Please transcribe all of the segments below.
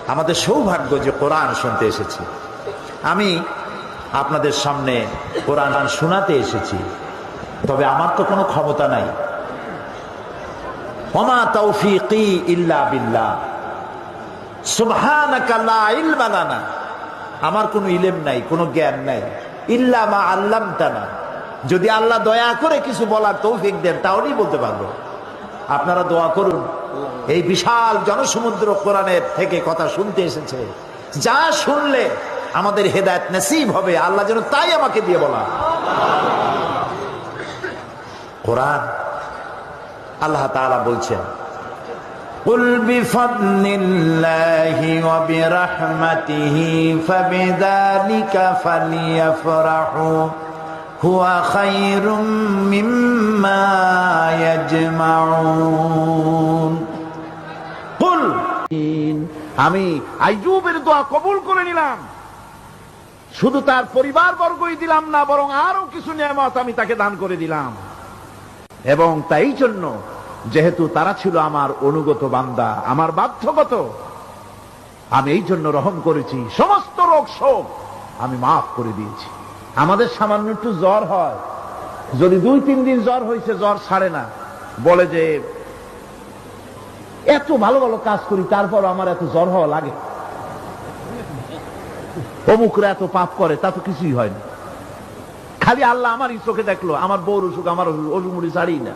আমাদের সৌভাগ্য যে কোরআন শুনতে এসেছি। আমি আপনাদের সামনে কোরআন শোনাতে এসেছি, তবে আমার তো কোনো ক্ষমতা নাই। ওমা তৌফিকি ইল্লা বিল্লাহ। সুবহানাকা লা ইলমা আমার কোনো ইলেম নাই, কোনো জ্ঞান নাই। ইল্লা মা আল্লামতানা। যদি আল্লাহ দয়া করে কিছু বলার তৌফিক দেন, তাহলেই বলতে পারব। আপনারা দোয়া করুন এই বিশাল জনসমুদ্র কোরআনের থেকে কথা শুনতে এসেছে যা শুনলে আমাদের হেদায়ত নসিব হবে আল্লাহ যেন তাই আমাকে দিয়ে বলা কোরআন আল্লাহ তাআলা বলছেন قل بفضل الله وبرحمته فبذلك فليفرحوا هو خير مما আমি আইজুবের দোয়া কবুল করে নিলাম। শুধু তার পরিবার বর্গই দিলাম না, বরং আরও কিছু নিয়ামত আমি তাকে দান করে দিলাম। এবং তাই জন্য যেহেতু তারা ছিল আমার অনুগত বান্দা, আমার বাধ্যগত, আমি এই জন্য রহম করেছি, সমস্ত রোগ শোক আমি মাফ করে দিয়েছি। আমাদের সামান্য একটু জ্বর হয়। যদি দুই তিন দিন জ্বর হয়েছে, জ্বর ছাড়ে না। বলে যে, এত ভালো ভালো কাজ করি, তারপর আমার এত জ্বর হওয়া লাগে। অমুকরা এত পাপ করে, তা তো কিছুই হয় না খালি আল্লাহ আমারই চোখে দেখল, আমার বউর অসুখ, আমার অসুখ অসুখ মুড়ি ছাড়ি না।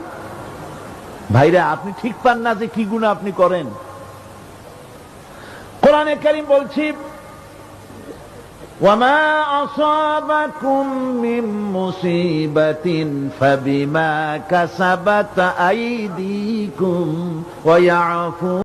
ভাইরা, আপনি ঠিক পান না যে কি গুণ আপনি করেন? কোরআনে কারিম বলছি وما أصابكم من مصيبة فبما كسبت أيديكم ويعفو